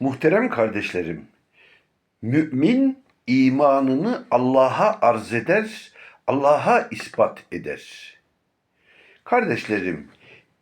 Muhterem kardeşlerim, mümin imanını Allah'a arz eder, Allah'a ispat eder. Kardeşlerim,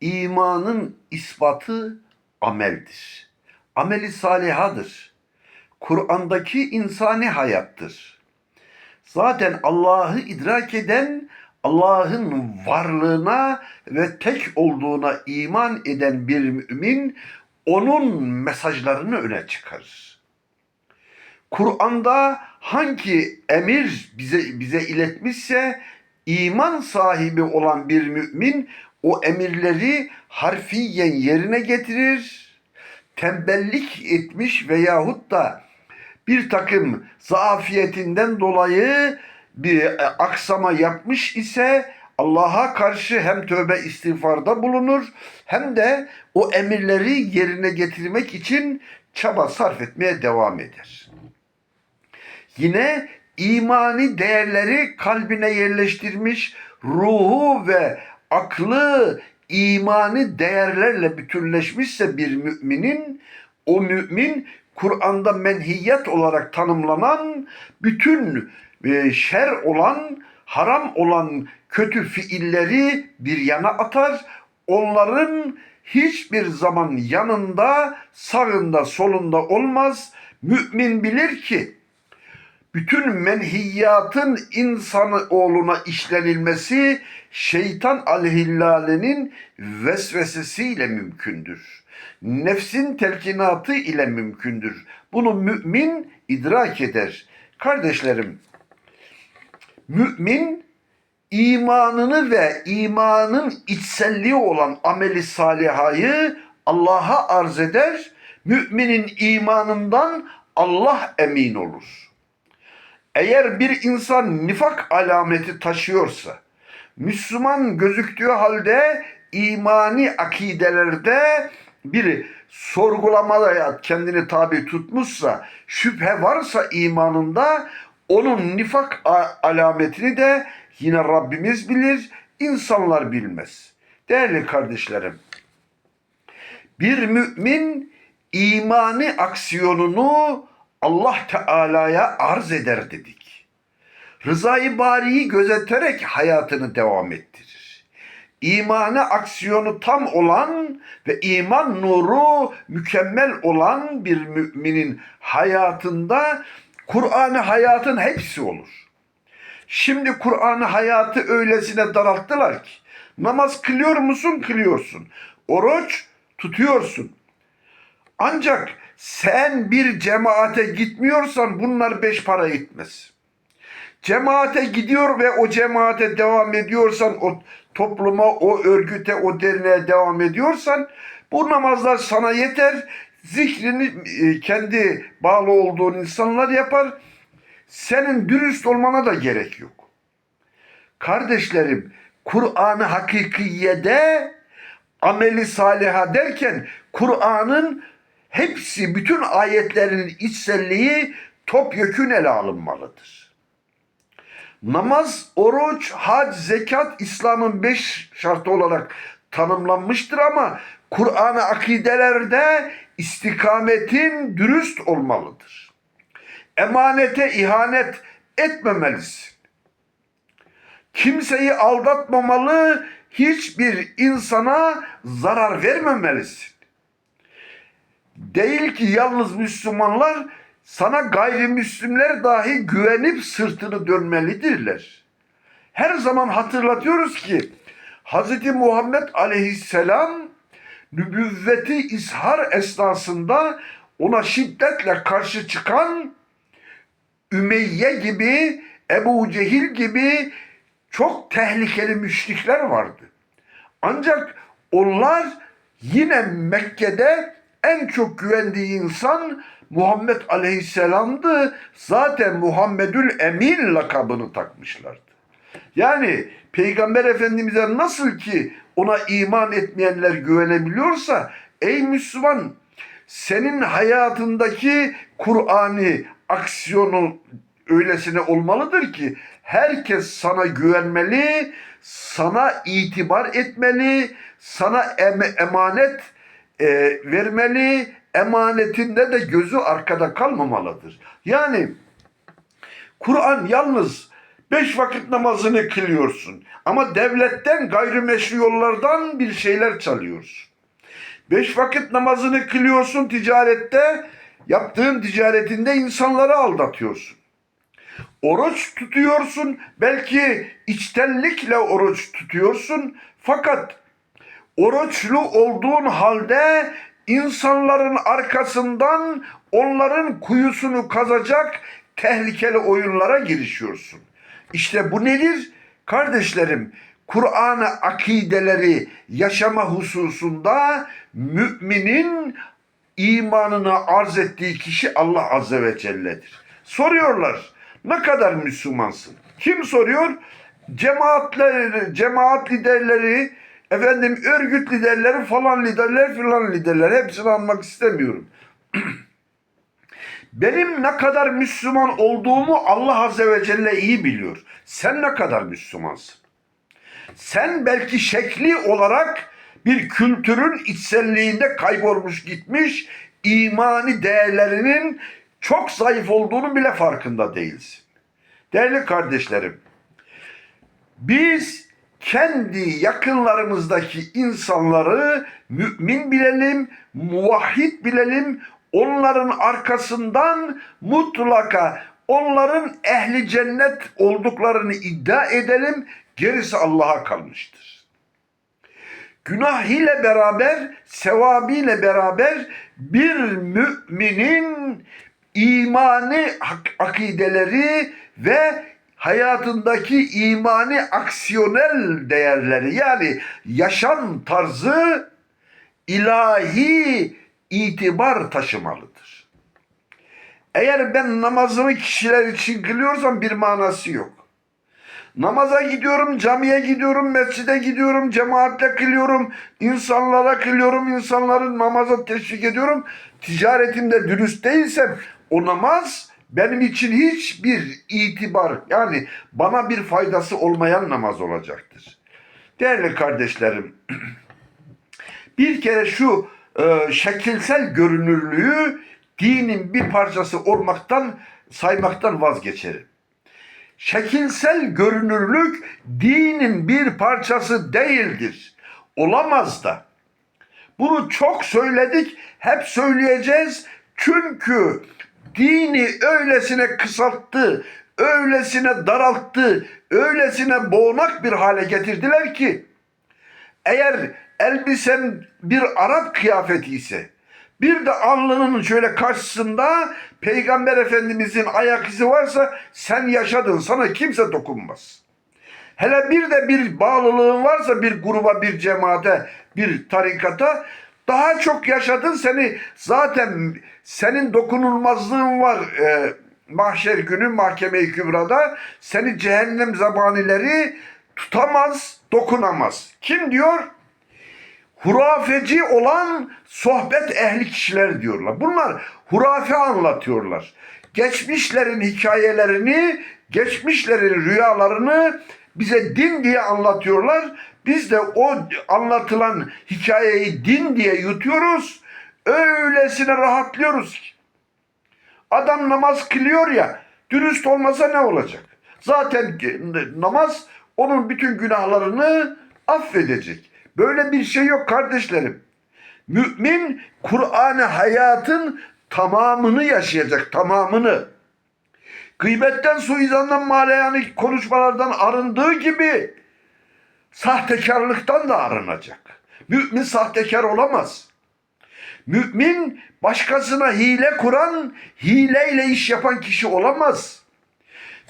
imanın ispatı ameldir. Ameli salihadır. Kur'an'daki insani hayattır. Zaten Allah'ı idrak eden, Allah'ın varlığına ve tek olduğuna iman eden bir mümin onun mesajlarını öne çıkarır. Kur'an'da hangi emir bize bize iletmişse iman sahibi olan bir mümin o emirleri harfiyen yerine getirir. Tembellik etmiş veyahut da bir takım zaafiyetinden dolayı bir e, aksama yapmış ise Allah'a karşı hem tövbe istiğfarda bulunur hem de o emirleri yerine getirmek için çaba sarf etmeye devam eder. Yine imani değerleri kalbine yerleştirmiş, ruhu ve aklı imani değerlerle bütünleşmişse bir müminin o mümin Kur'an'da menhiyat olarak tanımlanan bütün e, şer olan, haram olan kötü fiilleri bir yana atar. Onların hiçbir zaman yanında, sağında, solunda olmaz. Mümin bilir ki bütün menhiyatın insanı oğluna işlenilmesi şeytan aleyhillalenin vesvesesiyle mümkündür. Nefsin telkinatı ile mümkündür. Bunu mümin idrak eder. Kardeşlerim, mümin imanını ve imanın içselliği olan ameli salihayı Allah'a arz eder. Müminin imanından Allah emin olur. Eğer bir insan nifak alameti taşıyorsa, Müslüman gözüktüğü halde imani akidelerde bir sorgulamaya kendini tabi tutmuşsa, şüphe varsa imanında onun nifak alametini de yine Rabbimiz bilir, insanlar bilmez. Değerli kardeşlerim, bir mümin imani aksiyonunu Allah Teala'ya arz eder dedik. Rızayı bariyi gözeterek hayatını devam ettirir. İmanı aksiyonu tam olan ve iman nuru mükemmel olan bir müminin hayatında Kur'an'ı hayatın hepsi olur. Şimdi Kur'an'ı hayatı öylesine daralttılar ki namaz kılıyor musun? Kılıyorsun. Oruç tutuyorsun. Ancak sen bir cemaate gitmiyorsan bunlar beş para etmez. Cemaate gidiyor ve o cemaate devam ediyorsan, o topluma, o örgüte, o derneğe devam ediyorsan bu namazlar sana yeter. Zikrini e, kendi bağlı olduğun insanlar yapar. Senin dürüst olmana da gerek yok. Kardeşlerim, Kur'an-ı Hakikiye'de ameli saliha derken Kur'an'ın hepsi bütün ayetlerin içselliği topyekün ele alınmalıdır. Namaz, oruç, hac, zekat İslam'ın beş şartı olarak tanımlanmıştır ama Kur'an-ı akidelerde istikametin dürüst olmalıdır. Emanete ihanet etmemelisin. Kimseyi aldatmamalı, hiçbir insana zarar vermemelisin. Değil ki yalnız Müslümanlar sana gayrimüslimler dahi güvenip sırtını dönmelidirler. Her zaman hatırlatıyoruz ki Hz. Muhammed aleyhisselam nübüvveti ishar esnasında ona şiddetle karşı çıkan Ümeyye gibi, Ebu Cehil gibi çok tehlikeli müşrikler vardı. Ancak onlar yine Mekke'de en çok güvendiği insan Muhammed Aleyhisselam'dı. Zaten Muhammedül Emin lakabını takmışlardı. Yani Peygamber Efendimiz'e nasıl ki ona iman etmeyenler güvenebiliyorsa ey Müslüman senin hayatındaki Kur'an'ı aksiyonu öylesine olmalıdır ki herkes sana güvenmeli, sana itibar etmeli, sana em emanet e, vermeli, emanetinde de gözü arkada kalmamalıdır. Yani Kur'an yalnız beş vakit namazını kılıyorsun ama devletten gayrimeşru yollardan bir şeyler çalıyorsun. Beş vakit namazını kılıyorsun ticarette, yaptığın ticaretinde insanları aldatıyorsun. Oruç tutuyorsun, belki içtenlikle oruç tutuyorsun fakat oruçlu olduğun halde insanların arkasından onların kuyusunu kazacak tehlikeli oyunlara girişiyorsun. İşte bu nedir? Kardeşlerim, Kur'an'ı akideleri yaşama hususunda müminin imanını arz ettiği kişi Allah Azze ve Celle'dir. Soruyorlar, ne kadar Müslümansın? Kim soruyor? Cemaatler, cemaat liderleri, efendim örgüt liderleri falan liderler filan liderler hepsini anmak istemiyorum. Benim ne kadar Müslüman olduğumu Allah Azze ve Celle iyi biliyor. Sen ne kadar Müslümansın? Sen belki şekli olarak bir kültürün içselliğinde kaybolmuş gitmiş imani değerlerinin çok zayıf olduğunu bile farkında değilsin. Değerli kardeşlerim, biz kendi yakınlarımızdaki insanları mümin bilelim, muvahhid bilelim, onların arkasından mutlaka onların ehli cennet olduklarını iddia edelim, gerisi Allah'a kalmıştır. Günah ile beraber, sevabıyla beraber bir müminin imani akideleri ve hayatındaki imani aksiyonel değerleri yani yaşam tarzı ilahi itibar taşımalıdır. Eğer ben namazımı kişiler için kılıyorsam bir manası yok. Namaza gidiyorum, camiye gidiyorum, mescide gidiyorum, cemaatle kılıyorum, insanlara kılıyorum, insanların namaza teşvik ediyorum. Ticaretimde dürüst değilsem o namaz benim için hiçbir itibar yani bana bir faydası olmayan namaz olacaktır. Değerli kardeşlerim, bir kere şu e, şekilsel görünürlüğü dinin bir parçası olmaktan saymaktan vazgeçerim. Şekilsel görünürlük dinin bir parçası değildir. Olamaz da. Bunu çok söyledik, hep söyleyeceğiz. Çünkü dini öylesine kısalttı, öylesine daralttı, öylesine boğmak bir hale getirdiler ki eğer elbisen bir Arap kıyafeti ise bir de alnının şöyle karşısında Peygamber Efendimizin ayak izi varsa sen yaşadın sana kimse dokunmaz. Hele bir de bir bağlılığın varsa bir gruba, bir cemaate, bir tarikata daha çok yaşadın seni zaten senin dokunulmazlığın var e, mahşer günü mahkeme-i kübrada seni cehennem zabanileri tutamaz, dokunamaz. Kim diyor? Hurafeci olan sohbet ehli kişiler diyorlar. Bunlar hurafe anlatıyorlar. Geçmişlerin hikayelerini, geçmişlerin rüyalarını bize din diye anlatıyorlar. Biz de o anlatılan hikayeyi din diye yutuyoruz. Öylesine rahatlıyoruz ki. Adam namaz kılıyor ya, dürüst olmasa ne olacak? Zaten namaz onun bütün günahlarını affedecek. Böyle bir şey yok kardeşlerim. Mümin Kur'an-ı hayatın tamamını yaşayacak, tamamını. Gıybetten, suizandan, maleyani konuşmalardan arındığı gibi sahtekarlıktan da arınacak. Mümin sahtekar olamaz. Mümin başkasına hile kuran, hileyle iş yapan kişi olamaz.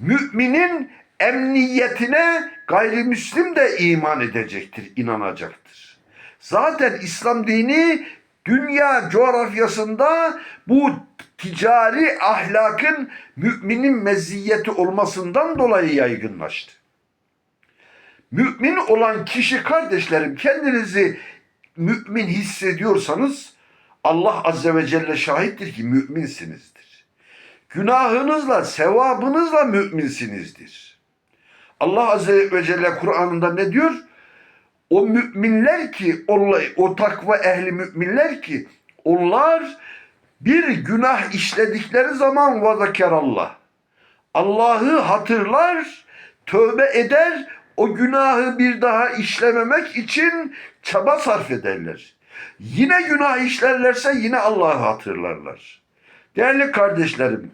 Müminin emniyetine gayrimüslim de iman edecektir, inanacaktır. Zaten İslam dini dünya coğrafyasında bu ticari ahlakın müminin meziyeti olmasından dolayı yaygınlaştı. Mümin olan kişi kardeşlerim kendinizi mümin hissediyorsanız Allah Azze ve Celle şahittir ki müminsinizdir. Günahınızla, sevabınızla müminsinizdir. Allah Azze ve Celle Kur'an'ında ne diyor? O müminler ki, o takva ehli müminler ki onlar bir günah işledikleri zaman vazakerallah. Allah'ı hatırlar, tövbe eder, o günahı bir daha işlememek için çaba sarf ederler. Yine günah işlerlerse yine Allah'ı hatırlarlar. Değerli kardeşlerim,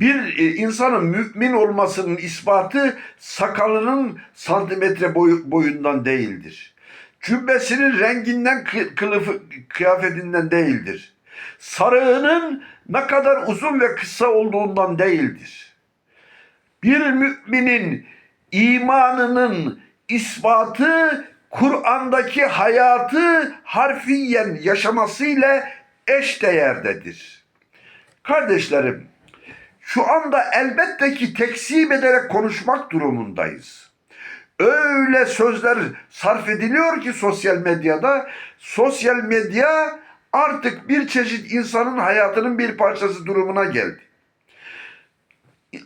bir e, insanın mümin olmasının ispatı sakalının santimetre boyu, boyundan değildir. Cübbesinin renginden, kı- kılıfı, kıyafetinden değildir. Sarığının ne kadar uzun ve kısa olduğundan değildir. Bir müminin imanının ispatı Kur'an'daki hayatı harfiyen yaşamasıyla eşdeğerdedir. Kardeşlerim, şu anda elbette ki tekzip ederek konuşmak durumundayız. Öyle sözler sarf ediliyor ki sosyal medyada, sosyal medya artık bir çeşit insanın hayatının bir parçası durumuna geldi.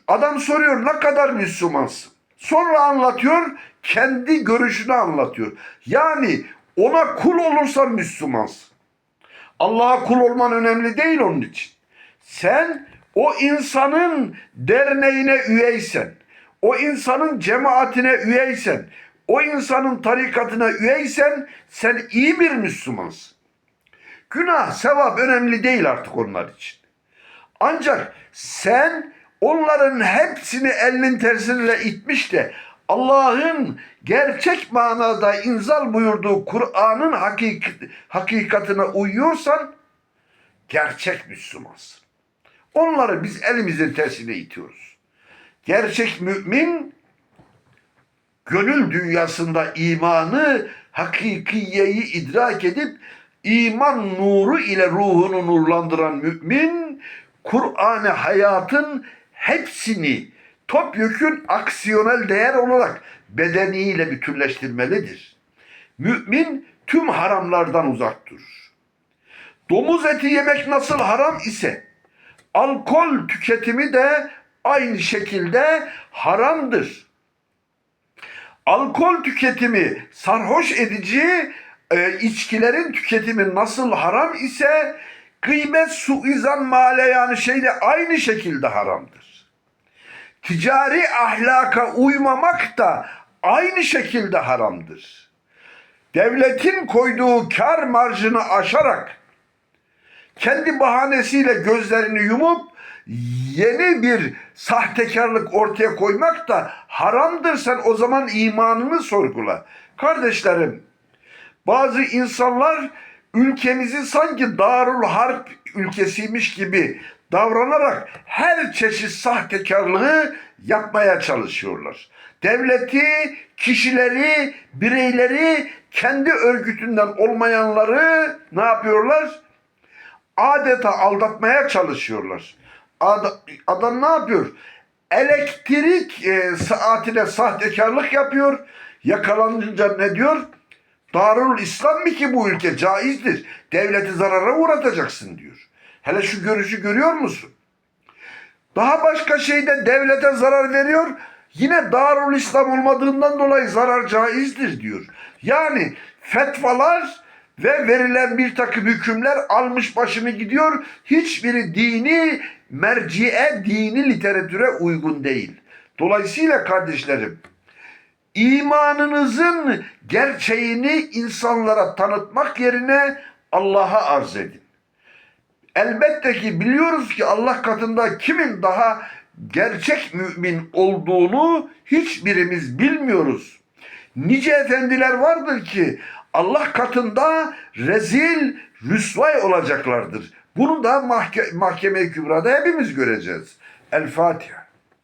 Adam soruyor ne kadar Müslümansın? Sonra anlatıyor, kendi görüşünü anlatıyor. Yani ona kul olursan Müslümansın. Allah'a kul olman önemli değil onun için. Sen o insanın derneğine üyeysen, o insanın cemaatine üyeysen, o insanın tarikatına üyeysen sen iyi bir Müslümansın. Günah, sevap önemli değil artık onlar için. Ancak sen onların hepsini elinin tersiyle itmiş de Allah'ın gerçek manada inzal buyurduğu Kur'an'ın hakik hakikatine uyuyorsan gerçek Müslümansın. Onları biz elimizin tersine itiyoruz. Gerçek mümin gönül dünyasında imanı, hakikiyeyi idrak edip iman nuru ile ruhunu nurlandıran mümin, Kur'an-ı hayatın hepsini topyekün aksiyonel değer olarak bedeniyle bütünleştirmelidir. Mümin tüm haramlardan uzak durur. Domuz eti yemek nasıl haram ise alkol tüketimi de aynı şekilde haramdır. Alkol tüketimi sarhoş edici e, içkilerin tüketimi nasıl haram ise gıybet, suizan, male yani şeyle aynı şekilde haramdır. Ticari ahlaka uymamak da aynı şekilde haramdır. Devletin koyduğu kar marjını aşarak kendi bahanesiyle gözlerini yumup yeni bir sahtekarlık ortaya koymak da haramdır. Sen o zaman imanını sorgula. Kardeşlerim, bazı insanlar ülkemizi sanki Darul Harp ülkesiymiş gibi davranarak her çeşit sahtekarlığı yapmaya çalışıyorlar. Devleti, kişileri, bireyleri, kendi örgütünden olmayanları ne yapıyorlar? Adeta aldatmaya çalışıyorlar. Ad- adam ne yapıyor? Elektrik e, saatine sahtekarlık yapıyor. Yakalanınca ne diyor? Darul İslam mı ki bu ülke caizdir. Devleti zarara uğratacaksın diyor. Hele şu görüşü görüyor musun? Daha başka şeyde devlete zarar veriyor. Yine Darul İslam olmadığından dolayı zarar caizdir diyor. Yani fetvalar ve verilen bir takım hükümler almış başını gidiyor. Hiçbiri dini merciye, dini literatüre uygun değil. Dolayısıyla kardeşlerim, imanınızın gerçeğini insanlara tanıtmak yerine Allah'a arz edin. Elbette ki biliyoruz ki Allah katında kimin daha gerçek mümin olduğunu hiçbirimiz bilmiyoruz. Nice efendiler vardır ki Allah katında rezil, rüsvay olacaklardır. Bunu da mahke- mahkeme-i kübrada hepimiz göreceğiz. El Fatiha.